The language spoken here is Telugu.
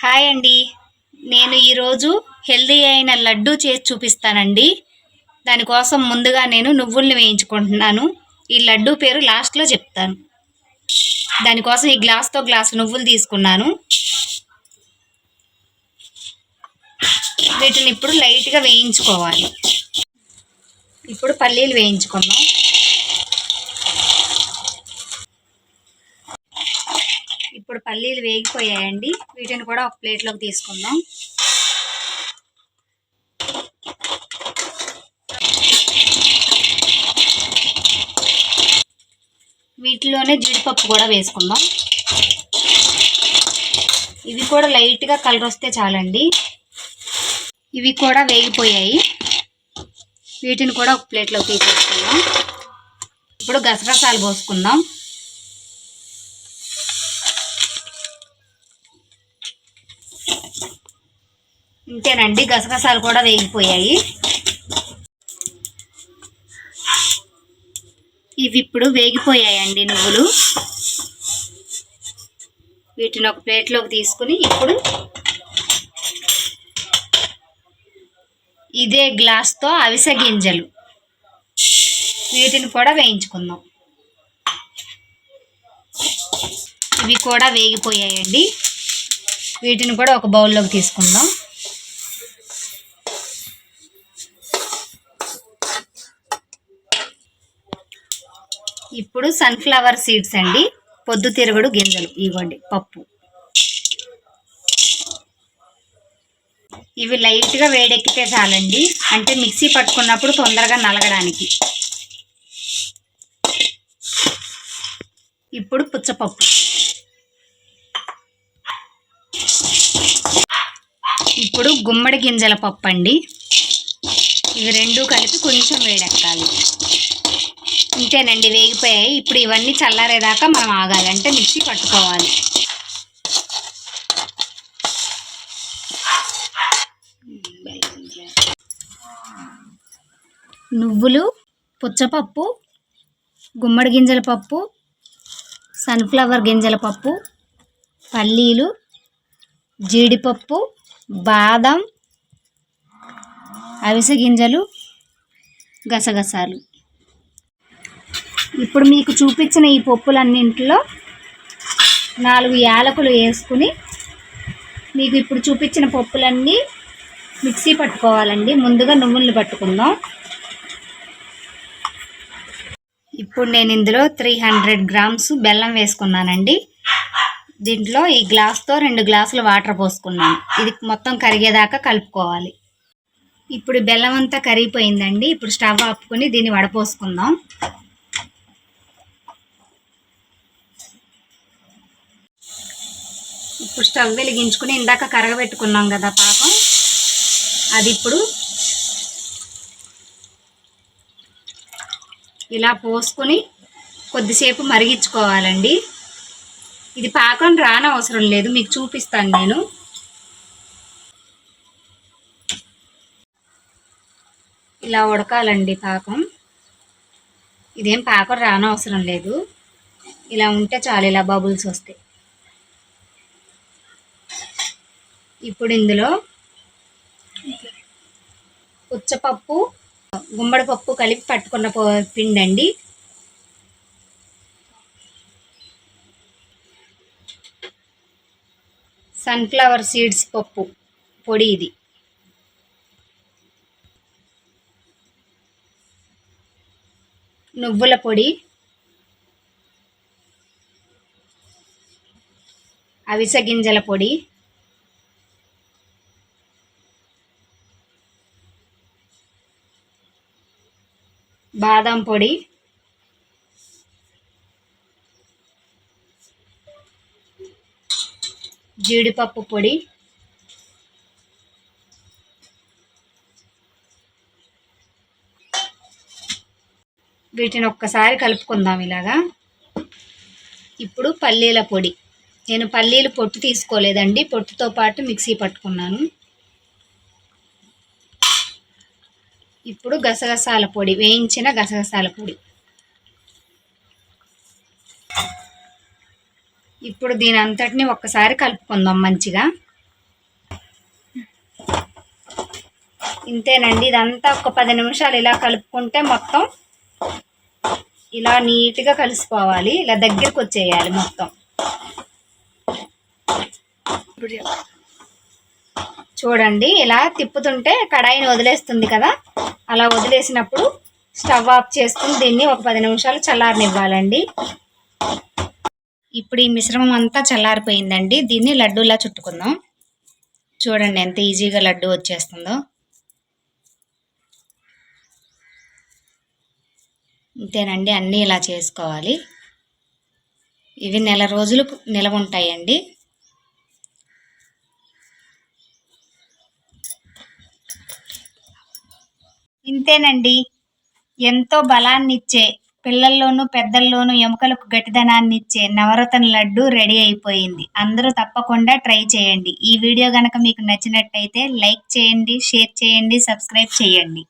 హాయ్ అండి. నేను ఈరోజు హెల్దీ అయిన లడ్డు చేసి చూపిస్తానండి. దానికోసం ముందుగా నేను నువ్వుల్ని వేయించుకుంటున్నాను. ఈ లడ్డు పేరు లాస్ట్లో చెప్తాను. దానికోసం ఈ గ్లాస్తో గ్లాస్ నువ్వులు తీసుకున్నాను. వీటిని ఇప్పుడు లైట్గా వేయించుకోవాలి. ఇప్పుడు పల్లీలు వేయించుకున్నాం ఇప్పుడు పల్లీలు వేగిపోయాయండి. వీటిని కూడా ఒక ప్లేట్లోకి తీసుకుందాం. వీటిలోనే జీడిపప్పు కూడా వేసుకుందాం. ఇవి కూడా లైట్గా కలర్ వస్తే చాలండి. ఇవి కూడా వేగిపోయాయి. వీటిని కూడా ఒక ప్లేట్లోకి తీసేసుకుందాం ఇప్పుడు గసగసాలు పోసుకుందాం. ఇంతేనండి గసగసాలు కూడా వేగిపోయాయి. ఇవి ఇప్పుడు వేగిపోయాయండి నువ్వులు. వీటిని ఒక ప్లేట్లోకి తీసుకుని ఇప్పుడు ఇదే గ్లాస్తో అవిసె గింజలు. వీటిని కూడా వేయించుకుందాం. ఇవి కూడా వేగిపోయాయండి. వీటిని కూడా ఒక బౌల్లోకి తీసుకుందాం. ఇప్పుడు సన్ఫ్లవర్ సీడ్స్ అండి. పొద్దుతిరుగుడు గింజలు. ఇవ్వండి పప్పు. ఇవి లైట్గా వేడెక్కితే చాలండి. అంటే మిక్సీ పట్టుకున్నప్పుడు తొందరగా నలగడానికి. ఇప్పుడు పుచ్చపప్పు. ఇప్పుడు గుమ్మడి గింజల పప్పు అండి ఇవి రెండు కలిపి కొంచెం వేడెక్కాలి. ఇంతేనండి వేగిపోయాయి. ఇప్పుడు ఇవన్నీ చల్లారేదాకా మనం ఆగాలి. అంటే మిక్సీ పట్టుకోవాలి. నువ్వులు పుచ్చపప్పు గుమ్మడి గింజల పప్పు సన్ఫ్లవర్ గింజల పప్పు పల్లీలు జీడిపప్పు బాదం అవిసె గింజలు గసగసాలు. ఇప్పుడు మీకు చూపించిన ఈ పప్పులన్నింటిలో నాలుగు యాలకులు వేసుకుని మీకు ఇప్పుడు చూపించిన పప్పులన్నీ మిక్సీ పట్టుకోవాలండి. ముందుగా నువ్వులు పట్టుకుందాం. ఇప్పుడు నేను ఇందులో త్రీ హండ్రెడ్ గ్రామ్స్ బెల్లం వేసుకున్నానండి. దీంట్లో ఈ గ్లాస్తో రెండు గ్లాసులు వాటర్ పోసుకున్నాను. ఇది మొత్తం కరిగేదాకా కలుపుకోవాలి. ఇప్పుడు బెల్లం అంతా కరిగిపోయిందండి. ఇప్పుడు స్టవ్ ఆపుకొని దీన్ని వడపోసుకుందాం. ఇప్పుడు స్టవ్ వెలిగించుకుని ఇందాక కరగబెట్టుకున్నాం కదా పాకం అది ఇప్పుడు ఇలా పోసుకొని కొద్దిసేపు మరిగించుకోవాలండి. ఇది పాకం రానవసరం లేదు మీకు చూపిస్తాను నేను. ఇలా ఉడకాలండి పాకం. ఇదేం పాకం రానవసరం లేదు. ఇలా ఉంటే చాలు ఇలా బబుల్స్ వస్తాయి. ఇప్పుడు ఇందులో పుచ్చపప్పు గుమ్మడిపప్పు కలిపి పట్టుకున్న పిండి అండి సన్ఫ్లవర్ సీడ్స్ పప్పు పొడి ఇది. నువ్వుల పొడి. అవిసె గింజల పొడి. బాదం పొడి. జీడిపప్పు పొడి. వీటిని ఒక్కసారి కలుపుకుందాం ఇలాగా. ఇప్పుడు పల్లీల పొడి. నేను పల్లీలు పొట్టు తీసుకోలేదండి పొట్టుతో పాటు మిక్సీ పట్టుకున్నాను. ఇప్పుడు గసగసాల పొడి వేయించిన గసగసాల పొడి. ఇప్పుడు దీని అంతటిని ఒక్కసారి కలుపుకుందాం మంచిగా. ఇంతేనండి ఇదంతా ఒక పది నిమిషాలు ఇలా కలుపుకుంటే మొత్తం ఇలా నీట్గా కలిసిపోవాలి ఇలా దగ్గరికి వచ్చేయాలి మొత్తం. చూడండి ఇలా తిప్పుతుంటే కడాయిని వదిలేస్తుంది కదా? అలా వదిలేసినప్పుడు స్టవ్ ఆఫ్ చేసుకుని దీన్ని ఒక పది నిమిషాలు చల్లారనివ్వాలండి. ఇప్పుడు ఈ మిశ్రమం అంతా చల్లారిపోయిందండి. దీన్ని లడ్డూలా చుట్టుకుందాం. చూడండి ఎంత ఈజీగా లడ్డు వచ్చేస్తుందో. అంతేనండి అన్నీ ఇలా చేసుకోవాలి. ఇవి నెల రోజులు నిలవ ఉంటాయండి. ఇంతేనండి. ఎంతో బలాన్నిచ్చే పిల్లల్లోనూ పెద్దల్లోనూ ఎముకలకు గట్టిదనాన్ని ఇచ్చే నవరత్న లడ్డు రెడీ అయిపోయింది. అందరూ తప్పకుండా ట్రై చేయండి. ఈ వీడియో కనుక మీకు నచ్చినట్టయితే లైక్ చేయండి షేర్ చేయండి సబ్స్క్రైబ్ చేయండి.